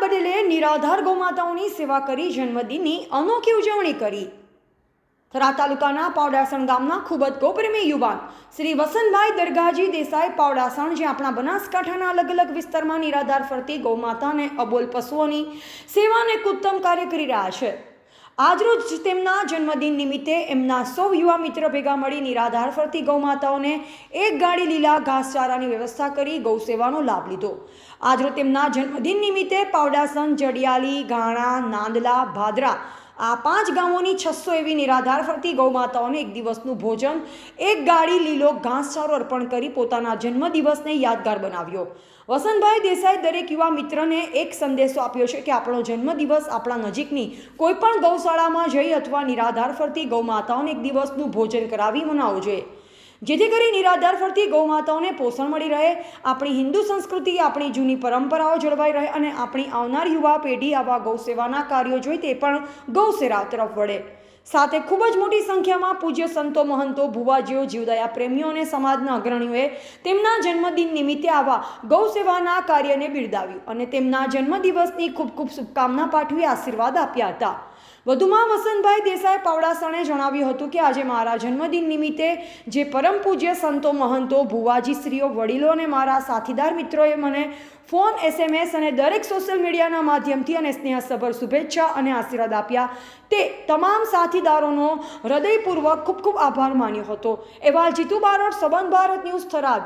બદલે નિરાધાર ગૌમાતાઓની સેવા કરી જન્મદિનની અનોખી ઉજવણી કરી. થરા તાલુકાના પાવડાસણ ગામના ખૂબ જ ગોપ્રેમી યુવાન શ્રી વસંતભાઈ દરગાજી દેસાઈ પાવડાસણ, જે આપણા બનાસકાંઠાના અલગ અલગ વિસ્તારમાં નિરાધાર ફરતી ગૌમાતાને અબોલ પશુઓની સેવાને ઉત્તમ કાર્ય કરી રહ્યા છે. આજરોજ તેમના જન્મદિન નિમિત્તે એમના સૌ યુવા મિત્ર ભેગા મળી નિરાધાર ફરતી ગૌમાતાઓને એક ગાડી લીલા ઘાસચારાની વ્યવસ્થા કરી ગૌ સેવાનો લાભ લીધો. આજરોજ તેમના જન્મદિન નિમિત્તે પાવડાસન, જડિયાલી ગાણા નાંદલા, ભાદરા આ પાંચ ગામોની છસો એવી નિરાધાર ફરતી ગૌમાતાઓને એક દિવસનું ભોજન, એક ગાડી લીલો ઘાસચારો અર્પણ કરી પોતાના જન્મદિવસને યાદગાર બનાવ્યો. વસંતભાઈ દેસાઈ દરેક યુવા મિત્રને એક સંદેશો આપ્યો છે કે આપણો જન્મદિવસ આપણા નજીકની કોઈપણ ગૌશાળામાં જઈ અથવા નિરાધાર ફરતી ગૌમાતાઓને એક દિવસનું ભોજન કરાવી મનાવવું જોઈએ. જેથી કરી નિરાધાર ફરતી ગૌમાતાઓને પોષણ મળી રહે. આપણી હિન્દુ સંસ્કૃતિ, આપણી જૂની પરંપરાઓ જળવાઈ રહે અને આપણી આવનાર યુવા પેઢી આવા ગૌ સેવાના કાર્યો જોઈ તે પણ ગૌ સેવા તરફ વળે. સાથે ખૂબ જ મોટી સંખ્યામાં પૂજ્ય સંતો, મહંતો, ભુવાજીઓ, જીવદયા પ્રેમીઓ અને સમાજના અગ્રણીઓએ તેમના જન્મદિન નિમિત્તે આવા ગૌ સેવાના કાર્યને બિરદાવ્યું અને તેમના જન્મદિવસની ખૂબ ખૂબ શુભકામના પાઠવી આશીર્વાદ આપ્યા હતા. વધુમાં વસંતભાઈ દેસાઈ પાવડાસણે જણાવ્યું હતું કે, આજે મારા જન્મદિન નિમિત્તે જે પરમ પૂજ્ય સંતો, મહંતો ભુવાજીશ્રીઓ વડીલો અને મારા સાથીદાર મિત્રોએ મને ફોન, એસએમએસ અને દરેક સોશિયલ મીડિયાના માધ્યમથી અને સ્નેહસભર શુભેચ્છા અને આશીર્વાદ આપ્યા. તે તમામ સાથીદારોનો હૃદયપૂર્વક ખૂબ ખૂબ આભાર માન્યો હતો. એવા જીતુ બારોટ સંબંધ ભારત ન્યૂઝ થરાદ.